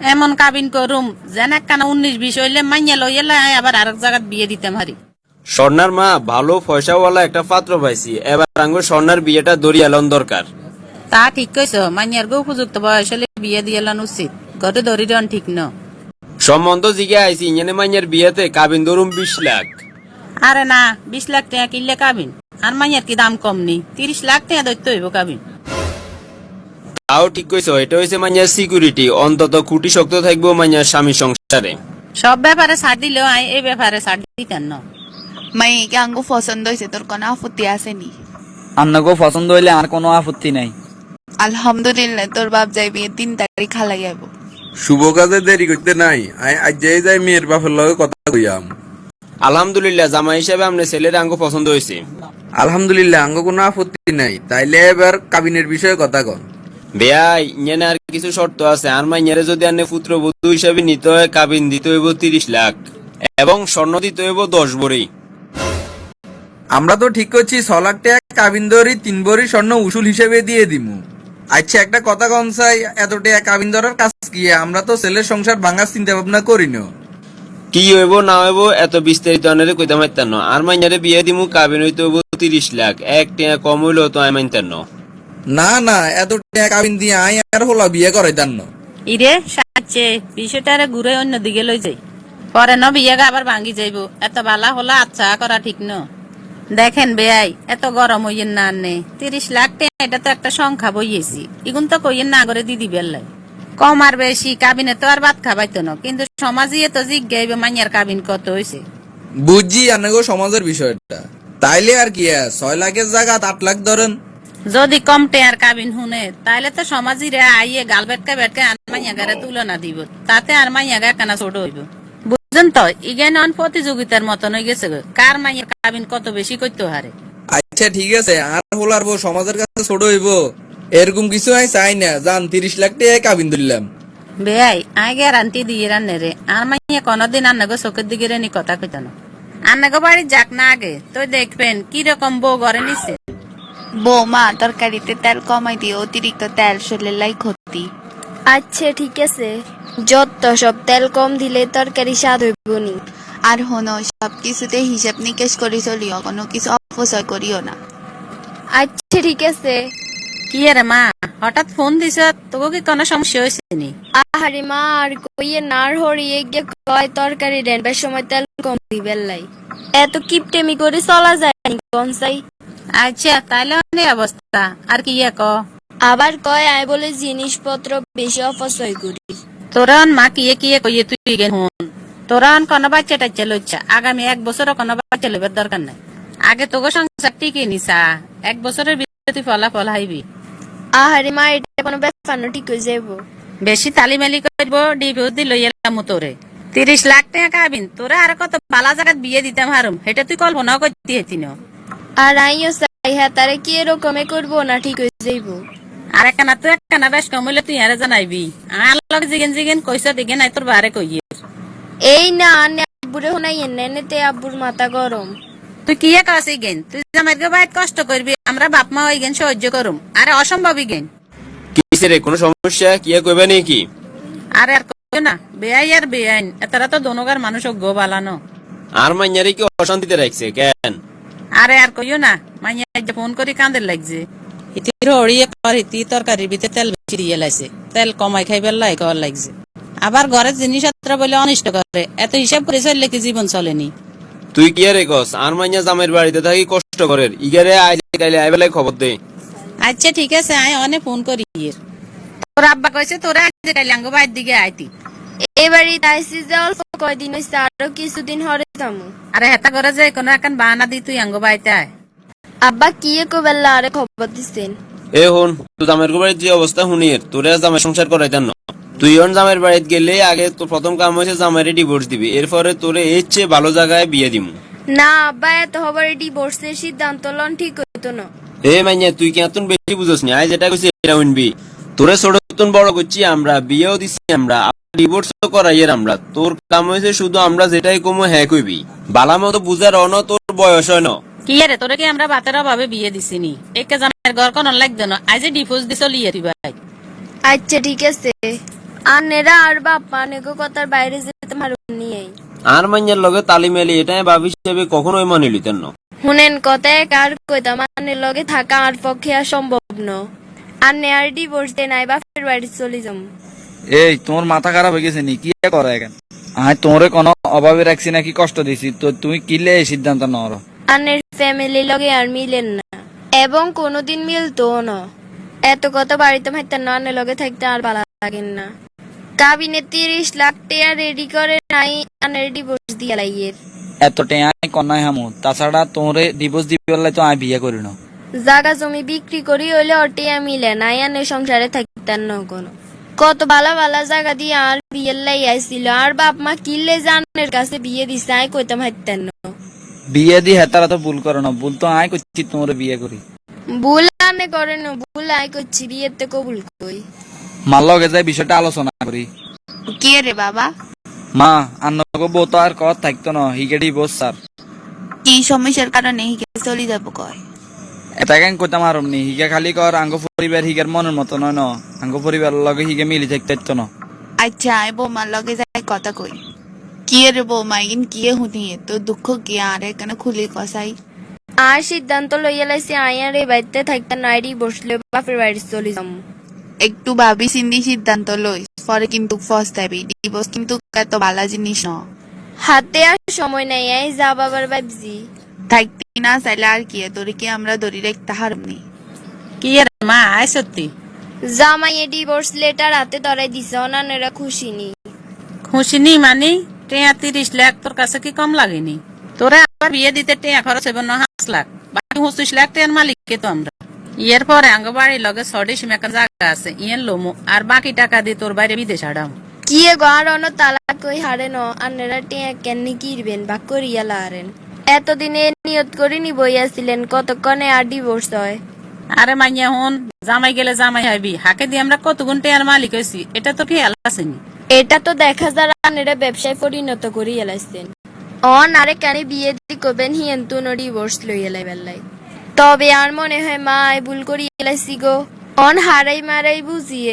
এমন কাবিন করুম যেন একখানা উনিশ বিশ হইলে মাইয়া লইলে আবার আরেক জায়গাত বিয়ে দিতে হারি। স্বর্ণার মা ভালো পয়সাওয়ালা একটা পাত্র পাইছি। এবার আঙ্গ স্বর্ণার বিয়েটা দরিয়ালন দরকার। তা ঠিক কইছ মাইয়ার গো উপযুক্ত বয়স হলে বিয়ে দিয়ে এলান উচিত। গতে ধরি রন ঠিক ন। সম্বন্ধ জিগে আইছি ইঞ্জানে মাইয়ার বিয়েতে কাবিন ধরুম বিশ লাখ। আরে না বিশ লাখ টাকা কিনলে কাবিন। আর মাইয়ার কি দাম কম নি? তিরিশ লাখ টাকা দৈত্য হইব কাবিন। তাও ঠিক কইছো এটা হইছে মাইয়ার সিকিউরিটি অন্তত খুঁটি শক্ত থাকব মাইয়ার স্বামী সংসারে। সব ব্যাপারে ছাড় দিলেও আই এই ব্যাপারে ছাড় দিতেন না মাইকে আঙ্গু পছন্দ হয়েছে তোর কোনো আপত্তি আসেনি আপনাকেও পছন্দ হইলে আর কোনো আপত্তি নাই। আলহামদুলিল্লাহ তোর বাপ যাই বিয়ে তিন তারিখ খালাই যাব শুভ কাজে দেরি করতে নাই। আই আজ যাই যাই মেয়ের বাপের লগে কথা কইয়াম। আলহামদুলিল্লাহ জামাই হিসাবে আপনার ছেলের আঙ্গ পছন্দ হয়েছে আলহামদুলিল্লাহ আঙ্গ কোনো আপত্তি নাই। তাইলে এবার কাবিনের বিষয়ে কথা কন। বেয়াই ইঞ্জানে আর কিছু শর্ত আছে। আর মাইয়ারে যদি আনে পুত্রবধূ হিসাবে নিতে হয় কাবিন দিতে হইব তিরিশ লাখ। এবং স্বর্ণ দিতে হইব দশ ভরি আমরা তো ঠিক করছি ছ লাখ টাকা কাবিন দরি তিন ভরি স্বর্ণ উসুল হিসেবে দিয়ে দিমু। আচ্ছা একটা কথা কম চাই এত টাকা কাবিন ধরার কাজ কি? আমরা তো ছেলের সংসার ভাঙার চিন্তা ভাবনা করি না কি হইব না হইব এত বিস্তারিত আনারে কইতে মাইতাম না। আর মাইয়ারে বিয়ে দিমু কাবিন হইতে হইব তিরিশ লাখ। এক টাকা কম হইলেও তো আমি মানতাম না না না এত টাকা কাবিন দিয়ে আই আর হলা বিয়ে করাইতাম না। ইরে সাচ্ছে বিষয়টারে ঘুরে অন্য দিকে লই যাই। পরে ন বিয়ে আবার ভাঙ্গি যাইব। এত বালা হলা আচ্ছা করা ঠিক ন। দেখেন বেয়াই এত গরম হইয়েন না আনে তিরিশ লাখ টাকা এটা তো একটা সংখ্যা বইয়েছি। ইগুন তো কইয়েন না করে দিদি বেল্লাই কম আর বেশি কাবিনে তো আর ভাত খাবাইতো না। কিন্তু সমাজে তো জিজ্ঞাইবে মাইয়ার কাবিন কত হয়েছে বুঝছি আনাগো সমাজের বিষয়টা। তাইলে আর কি ছয় লাখের জায়গা আট লাখ ধরেন। যদি কম টেয়ার কাবিন শুনে তাইলে তো সমাজিরে আইয়ে গাল বেটকে বেটকে আর মাইয়া গারে তুলনা দিব। তাতে আর মাইয়া গা কেনা ছোট হইব। বুঝছেন তো? ইগেন অন প্রতিযোগিতার মতন হয়ে গেছে কার মাইয়ের কাবিন কত বেশি করতে হারে? আচ্ছা ঠিক আছে। আর হলার বউ সমাজের কাছে ছোট হইব। এরকম কিছু আমি চাই না। জান তিরিশ লাখ টাকা কাবিন ধরলাম। বেয়াই আই গ্যারান্টি দিয়ে রান্নে রে। আর মাইয়া কোনদিন আন্নাগো চোখের দিকে রেনি কথা কইত না আন্নাগো বাড়ি যাক না আগে। তো দেখবেন কি রকম বউ ঘরে নিচ্ছে বৌমা তরকারিতে তেল কমাই দিয়ে অতিরিক্ত তেল শরীরের ক্ষতি। আচ্ছা ঠিক আছে। যত সব তেল কম দিলে তরকারি স্বাদ হইব নি। আর হনো সব কিছুতে হিসাব নিকেশ করি চলিও কোনো কিছু অপচয় করিও না। আচ্ছা ঠিক আছে। কি রে মা হঠাৎ ফোন দিছ তোকে কি কোনো সমস্যা হয়েছে নি? আহারে মা আর কইয়ে নার হরিয়ে গিয়ে কয় তরকারি ডেনবার সময় তেল কম দিবেন লাই। এত কিপটেমি করে চলা যায় কনসাই। আচ্ছা তাইলে অনেক অবস্থা? আর কি ইয়ে ক? আবার কয় আয় বলে জিনিসপত্র বেশি অপচয় করি। তোরা অন মা কিয়ে কিয়ে কইয়ে তুই গেন হন। তোরা অন কোনো বাচ্চা টাচ্চা লইছা আগামী এক বছরও কোনো বাচ্চা লইবার দরকার নাই। আগে তোকে সংসার টিকে নিসা। এক বছরের ভিতরে তুই ফলাফল হাইবি। আহারে মা এটা কোনো ব্যাপার না ঠিক হয়ে যাব বেশি তালিমালি করব ডিবি দিল এলাম তোরে। তিরিশ লাখ টাকা কাবিন তোরা আর কত বালা জায়গাত বিয়ে দিতাম হারুম। এটা তুই কল্পনা করতে হেতি না। আর আইও হ্যাঁ তারে কি এরকমে করব? না ঠিক হয়ে যাইবো। আর একখানা তুই একখানা বেশ কম হইলে তুই আরে জানাইবি। আর লগে জিগেন জিগেন কইস দিকে নাই তোর বারে কইয়ে এই না আনে আব্বুরে শোনাই এনে এনেতে আব্বুর মাথা গরম। তুই কি গেন? তুই বাইত কষ্ট করবি আমরা বাপ মা ওই গেন সহ্য করুম। আরে অসম্ভবই গেন। কিসে রে কোনো সমস্যা? কি কইবে নাকি? আরে আর কইও না বেআই আর বেআইন। এতারা তো দোনোগার মানুষ গো বালানো। আর মাইয়ারে কি অশান্তিতে রাখছে কেন? আরে আর কইও না মাইয়া যে ফোন করি কান্দের লাগছে। ইতির হড়িয়ে কর ইতি তরকারির ভিতরে তেল বেশি দিয়ে লাইছে। তেল কমাই খাইবার লাই কর লাগছে। আবার ঘরের জিনিসপত্র বলে অনিষ্ট করে এত হিসাব করে চললে কি জীবন চলেনি? তুই কি আরে কস আর মাইয়া জামের বাড়িতে থাকি কষ্ট করে ইগারে আইলে কাইলে আইবেলাই খবর দে। আচ্ছা ঠিক আছে আয় অনেক ফোন করি ইয়ের। তোর আব্বা কইছে তোরা আজকে কাইলে আঙ্গ বাইর দিকে আইতি তাইছি যে অল্প কয়দিন হয়েছে আরও কিছুদিন হরে যামু আরে হেতা করে যে কোনো এখন বাহানা দি তুই আঙ্গ আব্বা কি আরে খবর দিছেন? এ হন তুই জামের বাড়ির যে অবস্থা শুনির তোরে জামের সংসার না। তুই অন জামের বাড়িতে গেলে আগে তোর প্রথম কাম হয়েছে জামাইরে ডিভোর্স দিবি এরপরে তোরে এর চেয়ে ভালো জায়গায় বিয়ে দিমু। না আব্বা এত হবার ডিভোর্সের সিদ্ধান্ত লন ঠিক হইতো না। এ মাইয়া তুই কি এতন বেশি বুঝোস নি? আই যেটা কইছি এটা উনবি। তোরে ছোট তুন বড় করছি আমরা বিয়েও দিছি আমরা ডিভোর্স করাইয়ের আমরা। তোর কাম হয়েছে শুধু আমরা যেটাই কমো হ্যাঁ কইবি। বালা মতো বুঝার অন তোর বয়স হয় না কি রে তোরে কি আমরা বাতের অভাবে বিয়ে দিছিনি? একে জামাইয়ের ঘর কোন লাগতো না? আজ ডিভোর্স দিছ লিয়ে ভাই আচ্ছা ঠিক আছে। আর বাপ মানেগো কথার বাইরে যেতে পারুন নিয়ে আর মাইয়ার লগে তালি মেলি এটাই বাপ হিসেবে কখনোই মানি লিতেন না। শুনেন কথা এক আর কইতাম আনের লগে থাকা আর পক্ষে আর সম্ভব ন। আর ডিভোর্স দে নাই বাপের বাড়ি চলে যাম। এই তোমার মাথা খারাপ হয়ে গেছে নি? কি করে এখন? আমি তোরে কোনো অভাবে রাখছি নাকি কষ্ট দিছি? তো তুমি কিলে এই সিদ্ধান্ত নর আনের ফ্যামিলি লগে আর মিলেন না। এবং কোনোদিন মিলতো না। এত কথা বাড়িতে ভাইতেন না আনের লগে থাকতে আর ভালো লাগেন না। কাবিনে তিরিশ লাখ টাকা রেডি করে নাই আনের ডিভোর্স দিয়া লাইয়ের। এত টেঁয়াই কন্যাই হামু তাছাড়া তোরে ডিভোর্স দিবি বললে তো আমি বিয়ে করি না। জাগা জমি বিক্রি করি হইলে অটিয়া মিলে নাই আনের সংসারে থাকতেন না কোনো। কত ভালো ভালো জায়গা দিয়ে আর বিয়ের লাই আইছিল। আর বাপ মা কিলে জানের কাছে বিয়ে দিছে আই কইতাম হাইতেন বিয়ে দি হেতারা তো ভুল করে না ভুল তো আই করছি তোমরা বিয়ে করি। ভুল আনে করে না ভুল আই করছি বিয়েতে কবুল কই। মার লগে যাই বিষয়টা আলোচনা করি। কে রে বাবা? মা আন্নগো বউ তো আর কত থাকতো না হিগে ডিভোর্স স্যার। কি সমস্যার কারণে হিকে চলে যাব কয়? এটা কেন কইতাম আর নি? হিগে খালি কর আঙ্গ পরিবার হিগের মনের মতো নয় ন? আঙ্গ পরিবার লগে হিগে মিলি থাকতে তো না? আচ্ছা আই বৌমার লগে যাই কথা কই। কি রে বৌমা ইন কি হুনি তো দুঃখ কি? আর এখানে খুলি কসাই। আর সিদ্ধান্ত লইয়া লাইছি আই এই বাড়িতে থাকতে নাইডি বসলে বাপের বাড়ি চলে যাম। একটু ভাবি চিন্তি সিদ্ধান্ত লই পরে কিন্তু ফস্তাবি ডিভোর্স কিন্তু এত ভালো জিনিস ন? হাতে আর সময় নাই এই যা বাবার ভাবছি। থাকতি না চাইলে আর কি? তোরে কি আমরা ধরি রাখতে হারমনি কি এর মা আয় সত্যি জামাইয়ে ডিভোর্স লেটার হাতে ধরাই দিছে অনানেরা খুশি নি খুশি নি মানি? টেয়া তিরিশ লাখ তোর কাছে কি কম লাগেনি? তোরা আবার বিয়ে দিতে টেয়া খরচ হবে না পাঁচ লাখ। বাকি পঁচিশ লাখ টেয়ার মালিক কে তো আমরা? ইয়ের পরে আঙ্গ বাড়ির লগে ছড়ি সিমেকার জায়গা আছে ইয়ের লোমো আর বাকি টাকা দিয়ে তোর বাইরে বিদেশ হারাম কি গো আর অন তালা কই হারে ন আনেরা টিয়া কেননি কিরবেন বা করিয়া লারেন এতদিনে নিয়ত করে নি বইয়াছিলেন কতক্ষণে আর ডিভোর্স হয়? আরে মাইয়া হন জামাই গেলে জামাই হইবি হাকে দিয়ে আমরা কত গুণ টেয়ার মালিক হয়েছি এটা তো খেয়াল আসেনি। এটা তো দেখা যায় আনেরা ব্যবসায় পরিণত করি এলাইছেন। অন আরে কানে বিয়ে দি কবেন হিয়েন তু ন ডিভোর্স লই এলাই বেলাই তবে আর মনে হয় মা ভুল করি এলাইছি গো। অন হারাই মারাই বুঝিয়ে